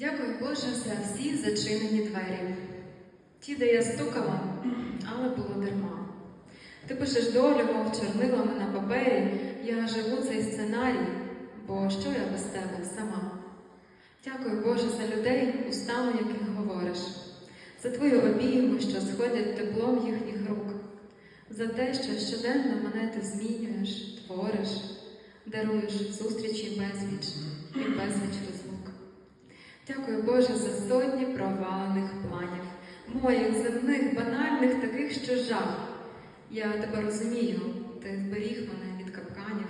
Дякую Боже за всі зачинені двері. Ті, де я стукала, але було дарма. Ти пишеш долю, мов чорнилами на папері. Я живу цей сценарій, бо що я без тебе сама? Дякую Боже за людей, устами яких говориш, за твою обійму, що сходять теплом їхніх рук, за те, що щоденно мене ти змінюєш, твориш, даруєш зустрічі безліч і безліч розлук. Дякую Боже за сотні провалених планів, моїх земних, банальних, таких, що жах. Я тебе розумію, ти зберіг мене від капканів,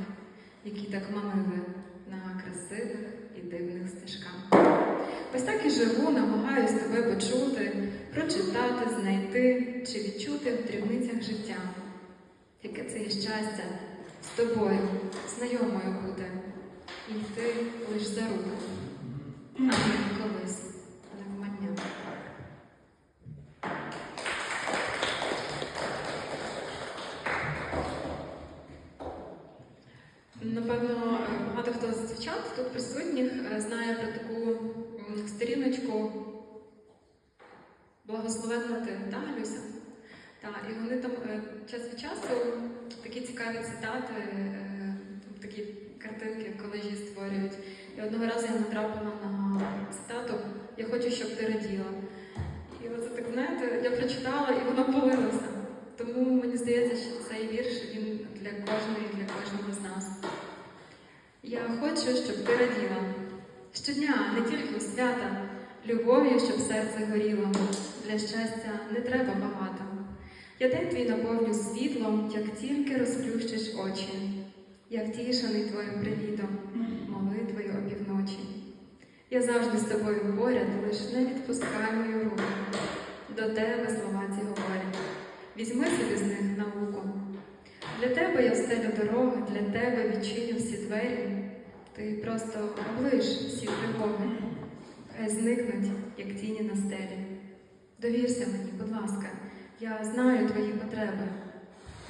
які так манили на красивих і дивних стежках. Ось так і живу, намагаюсь тебе почути, прочитати, знайти чи відчути в дрібницях життя. Яке це є щастя з тобою, знайомою бути, і йти лиш за руку, Напевно, багато хто з дівчат тут присутніх е, знає про таку сторіночку благословенна ти, та, Люся? Так, і вони там е, час від часу такі цікаві цитати, е, такі картинки, колежі створюють. І одного разу я натрапила на цитату Я хочу, щоб ти раділа. І оце так, знаєте, я прочитала і воно полилося. Тому мені здається, що цей вірш він для кожної, для кожного з нас. Я хочу, щоб ти раділа. Щодня, не тільки свята, любов'ю, щоб серце горіло. Для щастя не треба багато. Я день твій наповню світлом, як тільки розплющиш очі, я втішений твоїм привітом, молитвою опівночі. Я завжди з тобою поряд, лиш не відпускай мою руку. До тебе слова ці говорять. Візьми собі з них науку. Для тебе я встелю дорогу, для тебе відчиню всі двері. Ти просто облиш всі тривоги, хай зникнуть, як тіні на стелі. Довірся мені, будь ласка, я знаю твої потреби.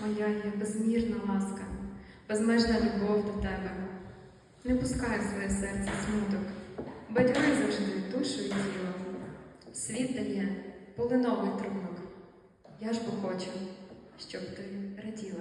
Моя є безмірна ласка, безмежна любов до тебе. Не пускай в своє серце смуток, батьки завжди душу і тіло. Світ дає полиновий трунок. Я ж бо хочу, щоб ти раділа.